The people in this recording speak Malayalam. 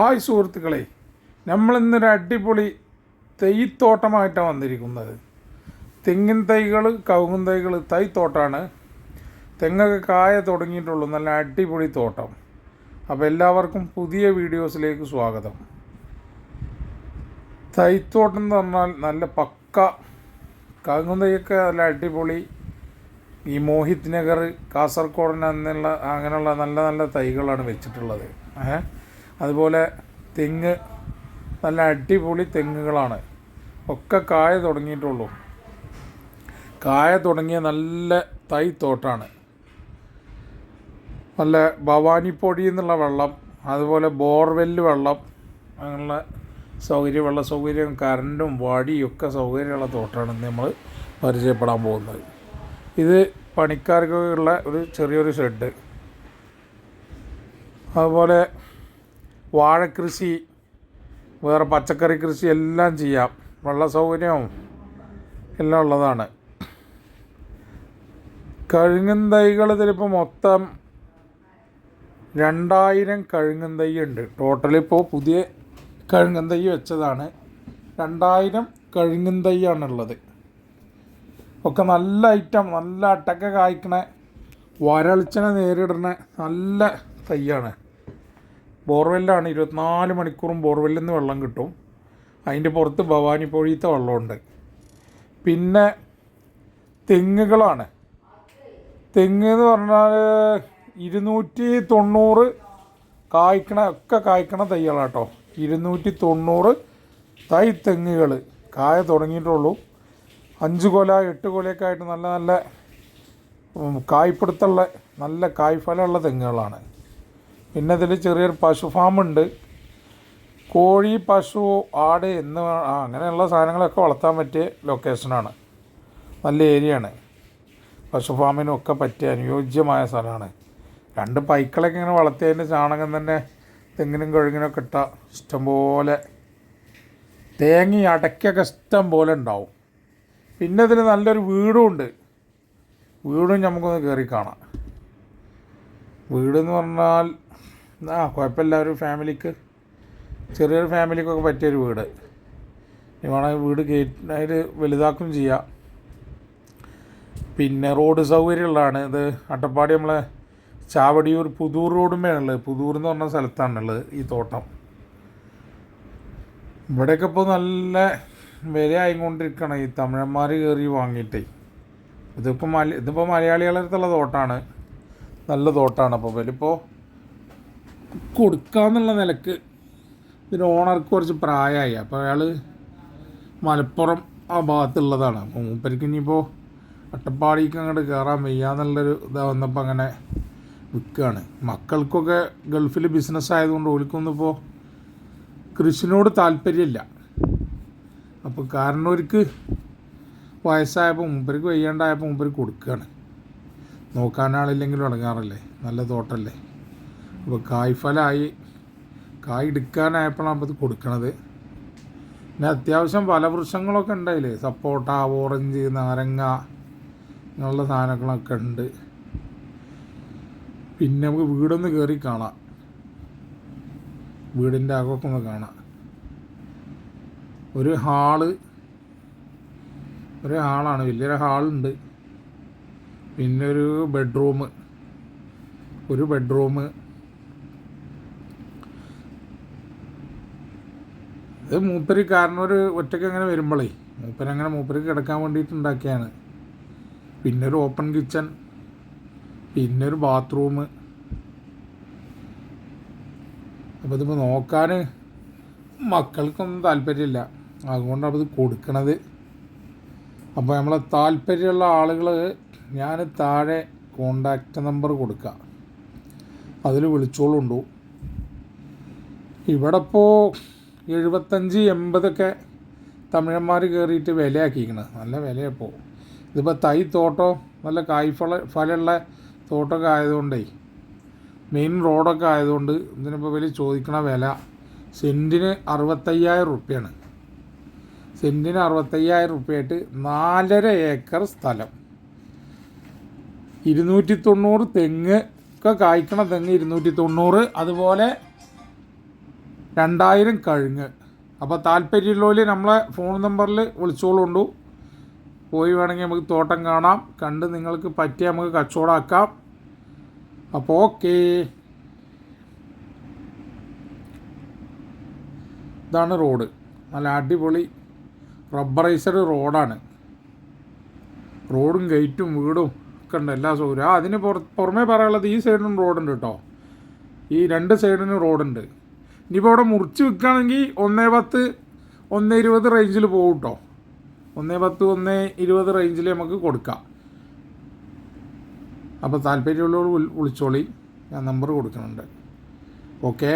ഹായ് സുഹൃത്തുക്കളെ നമ്മളിന്നൊരു അടിപൊളി തൈത്തോട്ടമായിട്ടാണ് വന്നിരിക്കുന്നത്. തെങ്ങിൻ തൈകൾ കവുങ്ങും തൈകൾ തൈത്തോട്ടമാണ് തെങ്ങൊക്കെ കായ തുടങ്ങിയിട്ടുള്ളൂ നല്ല അടിപൊളി തോട്ടം. അപ്പോൾ എല്ലാവർക്കും പുതിയ വീഡിയോസിലേക്ക് സ്വാഗതം. തൈത്തോട്ടം എന്ന് പറഞ്ഞാൽ നല്ല പക്ക കവുങ്ങും തൈയൊക്കെ നല്ല അടിപൊളി. ഈ മോഹിത് നഗർ കാസർഗോഡിന് എന്നുള്ള അങ്ങനെയുള്ള നല്ല നല്ല തൈകളാണ് വെച്ചിട്ടുള്ളത്. ഏ അതുപോലെ തെങ്ങ് നല്ല അടിപൊളി തെങ്ങുകളാണ്. ഒക്കെ കായ തുടങ്ങിയിട്ടുള്ളൂ. കായ തുടങ്ങിയ നല്ല തൈ തോട്ടാണ്. നല്ല ഭവാനിപ്പൊടി എന്നുള്ള വെള്ളം അതുപോലെ ബോർവെല്ല് വെള്ളം അങ്ങനെയുള്ള സൗകര്യം വെള്ള സൗകര്യം കറണ്ടും വടിയും ഒക്കെ സൗകര്യമുള്ള തോട്ടാണ് നമ്മൾ പരിചയപ്പെടാൻ പോകുന്നത്. ഇത് പണിക്കാർക്കുള്ള ഒരു ചെറിയൊരു ഷെഡ്. അതുപോലെ വാഴക്കൃഷി വേറെ പച്ചക്കറി കൃഷി എല്ലാം ചെയ്യാം. വെള്ള സൗകര്യവും എല്ലാം ഉള്ളതാണ്. കഴുങ്ങൻ തൈകൾ ഇതിലിപ്പോൾ മൊത്തം രണ്ടായിരം കഴുങ്ങൻ തൈ ഉണ്ട്. ടോട്ടലിപ്പോൾ പുതിയ കഴുങ്ങൻ തൈ വെച്ചതാണ്. രണ്ടായിരം കഴുങ്ങൻ തൈയാണുള്ളത് ഒക്കെ നല്ല ഐറ്റം നല്ല അട്ടക്ക കായ്ക്കണ വരൾച്ചനെ നേരിടുന്ന നല്ല തൈയാണ് ബോർവെല്ലാണ് ഇരുപത്തിനാല് മണിക്കൂറും ബോർവെല്ലിൽ നിന്ന് വെള്ളം കിട്ടും. അതിന്റെ പുറത്ത് ഭവാനി പൊഴിയത്തെ വെള്ളമുണ്ട്. പിന്നെ തെങ്ങുകളാണ്. തെങ്ങ് എന്ന് പറഞ്ഞാൽ ഇരുന്നൂറ്റി തൊണ്ണൂറ് കായ്ക്കണ ഒക്കെ കായ്ക്കണ തൈകളാട്ടോ. ഇരുന്നൂറ്റി തൊണ്ണൂറ് തൈ തെങ്ങുകൾ. കായ തുടങ്ങിയിട്ടുള്ളൂ. അഞ്ച് കൊല എട്ട് കൊലയൊക്കെ ആയിട്ട് നല്ല നല്ല കായ്പിടുത്തുള്ള നല്ല കായ്ഫലമുള്ള തെങ്ങുകളാണ്. പിന്നെ ഇതിൽ ചെറിയൊരു പശു ഫാമുണ്ട്. കോഴി പശു ആട് എന്ന് അങ്ങനെയുള്ള സാധനങ്ങളൊക്കെ വളർത്താൻ പറ്റിയ ലൊക്കേഷനാണ് നല്ല ഏരിയയാണ്. പശു ഫാമിനും ഒക്കെ പറ്റിയ അനുയോജ്യമായ സ്ഥലമാണ്. രണ്ട് പൈക്കളൊക്കെ ഇങ്ങനെ വളർത്തിയതിന്റെ ചാണകം തന്നെ തെങ്ങിനും കഴുകിനൊക്കെ ഇട്ട ഇഷ്ടംപോലെ തേങ്ങി അടയ്ക്കൊക്കെ ഇഷ്ടം പോലെ ഉണ്ടാവും. പിന്നെ ഇതിൽ നല്ലൊരു വീടും ഉണ്ട്. വീടും നമുക്കൊന്ന് കയറി കാണാം. വീടെന്ന് പറഞ്ഞാൽ ആ കുഴപ്പമില്ല. ഒരു ഫാമിലിക്ക് ചെറിയൊരു ഫാമിലിക്കൊക്കെ പറ്റിയൊരു വീട്. വേണമെങ്കിൽ വീട് ഗേറ്റ് അതിൽ വലുതാക്കും ചെയ്യാം. പിന്നെ റോഡ് സൗകര്യമുള്ളതാണ്. ഇത് അട്ടപ്പാടി നമ്മളെ ചാവടിയൂർ പുതൂർ റോഡുമേണുള്ളത് പുതൂർ എന്ന് പറഞ്ഞ സ്ഥലത്താണുള്ളത് ഈ തോട്ടം. ഇവിടെയൊക്കെ ഇപ്പോൾ നല്ല വില ആയിക്കൊണ്ടിരിക്കണം ഈ തമിഴന്മാർ കയറി വാങ്ങിയിട്ടേ. ഇതിപ്പോൾ മല ഇതിപ്പോൾ മലയാളികളുടെ അടുത്തുള്ള തോട്ടാണ്. നല്ല തോട്ടാണ് അപ്പോൾ ഇവരിപ്പോൾ കൊടുക്കാന്നുള്ള നിലയ്ക്ക് ഇതിന് ഓണർക്ക് കുറച്ച് പ്രായമായി അപ്പോൾ അയാൾ മലപ്പുറം ആ ഭാഗത്തുള്ളതാണ്. അപ്പോൾ മൂപ്പരിക്ക് ഇനിയിപ്പോൾ അട്ടപ്പാടിക്ക് അങ്ങോട്ട് കയറാൻ വയ്യാന്നുള്ളൊരു ഇതാ വന്നപ്പോൾ അങ്ങനെ വിൽക്കുകയാണ് മക്കൾക്കൊക്കെ ഗൾഫിൽ ബിസിനസ് ആയതുകൊണ്ട് ഓലിക്കൊന്നിപ്പോൾ കൃഷിനോട് താല്പര്യമില്ല. അപ്പോൾ കാരണവർക്ക് വയസ്സായപ്പോൾ മൂപ്പരിക്ക് വയ്യാണ്ടായപ്പോൾ മൂപ്പരിക്ക് കൊടുക്കുകയാണ് നോക്കാനാളില്ലെങ്കിലും ഇടങ്ങാറല്ലേ നല്ല തോട്ടല്ലേ? അപ്പോൾ കായ്ഫലമായി കായ് എടുക്കാനായപ്പോഴാണ് അത് കൊടുക്കണത്. പിന്നെ അത്യാവശ്യം പല വൃക്ഷങ്ങളൊക്കെ ഉണ്ടായില്ലേ? സപ്പോട്ട ഓറഞ്ച് നാരങ്ങ അങ്ങനെയുള്ള സാധനങ്ങളൊക്കെ ഉണ്ട്. പിന്നെ നമുക്ക് വീടൊന്ന് കയറി കാണാം. വീടിന്റെ അകമൊക്കെ ഒന്ന് കാണാം. ഒരു ഹാൾ ഒരു ഹാളാണ്. വലിയൊരു ഹാളുണ്ട്. പിന്നെ ഒരു ബെഡ്റൂം ഒരു ബെഡ്റൂം ഇത് മൂപ്പര് കാരണം ഒരു ഒറ്റയ്ക്ക് അങ്ങനെ വരുമ്പോഴേ മൂപ്പരങ്ങനെ മൂപ്പര് കിടക്കാൻ വേണ്ടിയിട്ട് ഉണ്ടാക്കിയാണ്. പിന്നെ ഒരു ഓപ്പൺ കിച്ചൺ പിന്നെ ഒരു ബാത്റൂം അപ്പോൾ ഇതിപ്പോൾ നോക്കാൻ മക്കൾക്കൊന്നും താല്പര്യമില്ല. അതുകൊണ്ടാണ് ഇത് കൊടുക്കണത്. അപ്പോൾ നമ്മളെ താല്പര്യമുള്ള ആളുകൾ ഞാൻ താഴെ കോണ്ടാക്റ്റ് നമ്പർ കൊടുക്കുക അതിൽ വിളിച്ചോളുണ്ടു. ഇവിടെ ഇപ്പോൾ എഴുപത്തഞ്ച് എൺപതൊക്കെ തമിഴന്മാർ കയറിയിട്ട് വിലയാക്കിക്കണ് നല്ല വിലയപ്പോൾ ഇതിപ്പോൾ തൈ തോട്ടോ നല്ല കായ്ഫല ഫലമുള്ള തോട്ടമൊക്കെ ആയതുകൊണ്ടേ മെയിൻ റോഡൊക്കെ ആയതുകൊണ്ട് ഇതിനിപ്പോൾ വലിയ ചോദിക്കണ വില സെന്റിന് അറുപത്തയ്യായിരം റുപ്യാണ്. സെന്റിന് അറുപത്തയ്യായിരം റുപ്യയായിട്ട് നാലര ഏക്കർ സ്ഥലം. ഇരുന്നൂറ്റി തൊണ്ണൂറ് തെങ്ങ് ഒക്കെ കായ്ക്കണ തെങ്ങ് ഇരുന്നൂറ്റി തൊണ്ണൂറ് അതുപോലെ രണ്ടായിരം കഴിഞ്ഞ്. അപ്പോൾ താല്പര്യമുള്ളവർ നമ്മളെ ഫോൺ നമ്പറിൽ വിളിച്ചോളുണ്ടു. പോയി വേണമെങ്കിൽ നമുക്ക് തോട്ടം കാണാം. കണ്ട് നിങ്ങൾക്ക് പറ്റിയ നമുക്ക് കച്ചവടമാക്കാം അപ്പോൾ ഓക്കേ. ഇതാണ് റോഡ്. നല്ല അടിപൊളി റബ്ബറൈസ്ഡ് റോഡാണ്. റോഡും ഗേറ്റും വീടും ഒക്കെ ഉണ്ട് എല്ലാ സൗകര്യവും. അതിന് പുറ പുറമേ പറയാനുള്ളത് ഈ സൈഡിനും റോഡുണ്ട് കേട്ടോ. ഈ രണ്ട് സൈഡിനും റോഡുണ്ട്. ഇനിയിപ്പോൾ അവിടെ മുറിച്ച് വിൽക്കുകയാണെങ്കിൽ ഒന്നേ പത്ത് ഒന്നേ ഇരുപത് റേഞ്ചിൽ പോകും കേട്ടോ ഒന്നേ പത്ത് ഒന്നേ ഇരുപത് റേഞ്ചിൽ നമുക്ക് കൊടുക്കാം. അപ്പോൾ താല്പര്യമുള്ളവർ വിളിച്ചോളി. ഞാൻ നമ്പർ കൊടുക്കുന്നുണ്ട്. ഓക്കേ